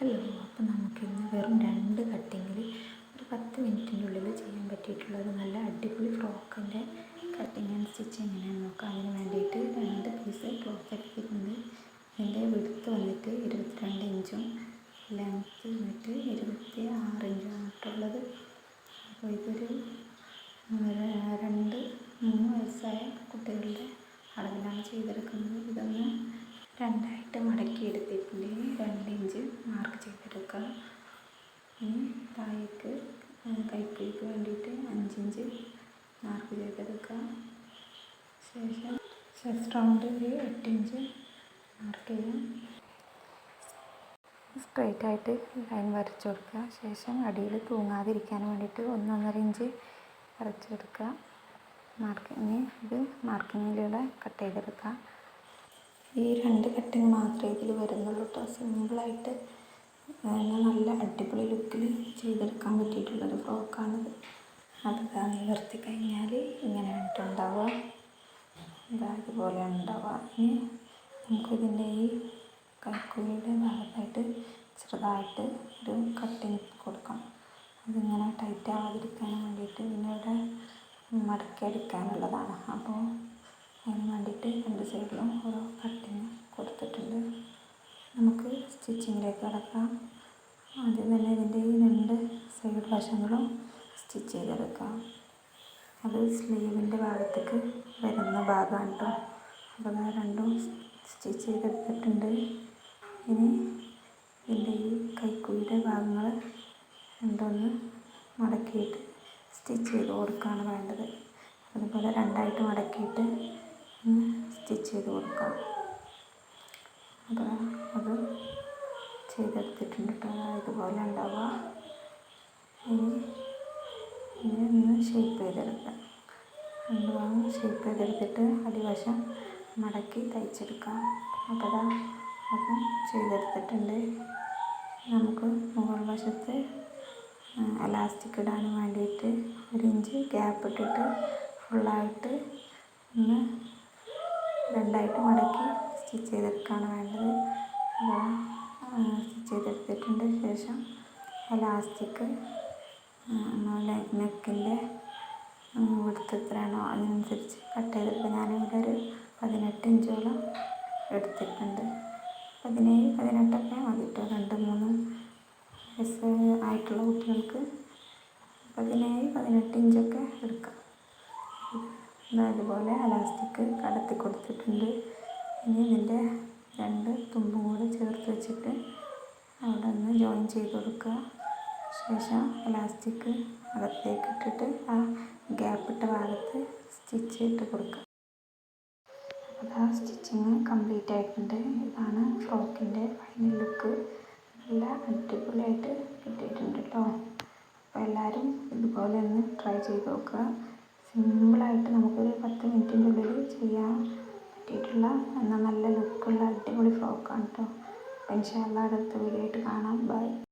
Hello അപ്പോൾ നമുക്കിന്ന് വെറും രണ്ട് കട്ടിങ്ങിൽ ഒരു പത്ത് മിനിറ്റിന്റെ ഉള്ളിൽ ചെയ്യാൻ പറ്റിയിട്ടുള്ള ഒരു നല്ല അടിപൊളി ഫ്രോക്കിന്റെ കട്ടിങ് ആൻഡ് സ്റ്റിച്ച് എങ്ങനെയാണെന്ന് നോക്കാം. അതിന് വേണ്ടിയിട്ട് രണ്ട് പീസ് ക്ലോത്ത് എടുത്തിട്ടുണ്ട് അതിന്റെ വിടുത്ത് വന്നിട്ട് ഇരുപത്തിരണ്ട് ഇഞ്ചും ലെങ്ത്ത് വന്നിട്ട് ഇരുപത്തി ആറ് ഇഞ്ചും ആയിട്ടുള്ളത്. അപ്പോൾ ഇതൊരു രണ്ട് മൂന്ന് വയസ്സായ കുട്ടികളുടെ അളവിലാണ് ചെയ്തെടുക്കുന്നത്. ഇതൊന്ന് രണ്ടായിട്ട് മടക്കി എടുത്തിട്ടുണ്ട് രണ്ട് ഇഞ്ച് മാർക്ക് ചെയ്തെടുക്കുക ഇനി താഴേക്ക് കൈപ്പിടിക്ക് വേണ്ടിയിട്ട് അഞ്ചിഞ്ച് മാർക്ക് ചെയ്തെടുക്കുക ശേഷം ചെസ്റ്റ് റൗണ്ട് എട്ടിഞ്ച് മാർക്ക് ചെയ്യാം. സ്ട്രൈറ്റ് ആയിട്ട് ലൈൻ വരച്ചു കൊടുക്കുക. ശേഷം അടിയിൽ തൂങ്ങാതിരിക്കാൻ വേണ്ടിയിട്ട് ഒന്നൊന്നര ഇഞ്ച് വരച്ചെടുക്കുക മാർക്കിങ് ഇത് മാർക്കിങ്ങിലൂടെ കട്ട് ചെയ്തെടുക്കുക. ഈ രണ്ട് കട്ടിങ് മാത്രമേ ഇതിൽ വരുന്നുള്ളൂ കേട്ടോ സിമ്പിളായിട്ട് നല്ല അടിപൊളി ലുക്കിൽ ചെയ്തെടുക്കാൻ പറ്റിയിട്ടുള്ളൊരു ഫ്രോക്കാണിത്. അത് നിവർത്തി കഴിഞ്ഞാൽ ഇങ്ങനെ കേട്ടോ ഉണ്ടാവുക ഇതാ ഇതുപോലെ ഉണ്ടാവുക. ഇനി നമുക്കിതിന്റെ ഈ കൈക്കുഴിയുടെ ഭാഗത്തായിട്ട് ചെറുതായിട്ട് ഒരു കട്ടിങ് കൊടുക്കണം. അതിങ്ങനെ ടൈറ്റ് ആവാതിരിക്കാൻ വേണ്ടിയിട്ട് ഇതിന്റെ മടക്കി എടുക്കാനുള്ളതാണ് അപ്പോൾ അതിന് വേണ്ടിയിട്ട് രണ്ട് സൈഡിലും ഓരോ കട്ടിങ് കൊടുത്തിട്ടുണ്ട്. നമുക്ക് സ്റ്റിച്ചിങ്ങിലേക്ക് കിടക്കാം. ആദ്യം തന്നെ ഇതിന്റെ ഈ രണ്ട് സൈഡ് വശങ്ങളും സ്റ്റിച്ച് ചെയ്തെടുക്കാം. അത് സ്ലീവിന്റെ ഭാഗത്തേക്ക് വരുന്ന ഭാഗമാണ് കേട്ടോ അപ്പോൾ ആ രണ്ടും സ്റ്റിച്ച് ചെയ്തെടുത്തിട്ടുണ്ട്. ഇനി ഇതിന്റെ ഈ കൈക്കുഴിയുടെ ഭാഗങ്ങൾ രണ്ടൊന്ന് മടക്കിയിട്ട് സ്റ്റിച്ച് ചെയ്ത് കൊടുക്കുകയാണ് വേണ്ടത്. അതുപോലെ രണ്ടായിട്ട് മടക്കിയിട്ട് സ്റ്റിച്ച് ചെയ്ത് കൊടുക്കാം. അപ്പോൾ അത് ചെയ്തെടുത്തിട്ടുണ്ട് കേട്ടോ. ഇതുപോലെ ഉണ്ടാവുക. ഇനി ഇനി ഒന്ന് ഷേപ്പ് ചെയ്തെടുക്കുക രണ്ട് ഭാഗം ഷേപ്പ് ചെയ്തെടുത്തിട്ട് അടിവശം മടക്കി തയ്ച്ചെടുക്കാം. അപ്പോൾ അതാ അത് ചെയ്തെടുത്തിട്ടുണ്ട്. നമുക്ക് മുകൾ വശത്ത് എലാസ്റ്റിക് ഇടാൻ വേണ്ടിയിട്ട് ഒരു ഇഞ്ച് ഗ്യാപ്പ് ഇട്ടിട്ട് ഫുള്ളായിട്ട് ഒന്ന് രണ്ടായിട്ട് മടക്കി സ്റ്റിച്ച് ചെയ്തെടുക്കുകയാണ് വേണ്ടത്. സ്റ്റിച്ച് ചെയ്തെടുത്തിട്ടുണ്ട്. ശേഷം ലാസ്റ്റിക്ക് നെക്കിന്റെ വിടുത്ത് എത്രയാണോ അതിനനുസരിച്ച് കട്ട് ചെയ്തെടുക്കുക ഞാനിവിടെ ഒരു പതിനെട്ട് ഇഞ്ചോളം എടുത്തിട്ടുണ്ട്. പതിനേഴ് പതിനെട്ടൊക്കെ മതി കേട്ടോ രണ്ട് മൂന്ന് വയസ്സ് ആയിട്ടുള്ള കുട്ടികൾക്ക് പതിനേഴ് പതിനെട്ട് ഇഞ്ചൊക്കെ എടുക്കാം. അതുപോലെ അലാസ്റ്റിക് കടത്തി കൊടുത്തിട്ടുണ്ട്. ഇനി ഇതിന്റെ രണ്ട് തുമ്പും കൂടെ ചേർത്ത് വെച്ചിട്ട് അവിടെ ഒന്ന് ജോയിൻ ചെയ്ത് കൊടുക്കുക. ശേഷം പ്ലാസ്റ്റിക് അകത്തേക്ക് ഇട്ടിട്ട് ആ ഗ്യാപ്പ് ഇട്ട ഭാഗത്ത് സ്റ്റിച്ച് ഇട്ട് കൊടുക്കുക. അപ്പോൾ ആ സ്റ്റിച്ചിങ് കംപ്ലീറ്റ് ആയിട്ടുണ്ട്. ഇതാണ് ഫ്രോക്കിന്റെ ഫൈനൽ ലുക്ക് നല്ല അടിപൊളിയായിട്ട് കിട്ടിയിട്ടുണ്ട് കേട്ടോ അപ്പോൾ എല്ലാവരും ഇതുപോലെ ഒന്ന് ട്രൈ ചെയ്ത് നോക്കുക. സിമ്പിളായിട്ട് നമുക്കൊരു പത്ത് മിനിറ്റിന്റെ ഉള്ളിൽ ചെയ്യാൻ പറ്റിയിട്ടുള്ള എന്നാൽ നല്ല ലുക്കുള്ള അടിപൊളി ഫ്രോക്കാണ് കേട്ടോ അപ്പോൾ ഇൻഷാല്ല അടുത്ത വീഡിയോ ആയിട്ട് കാണാം. ബൈ.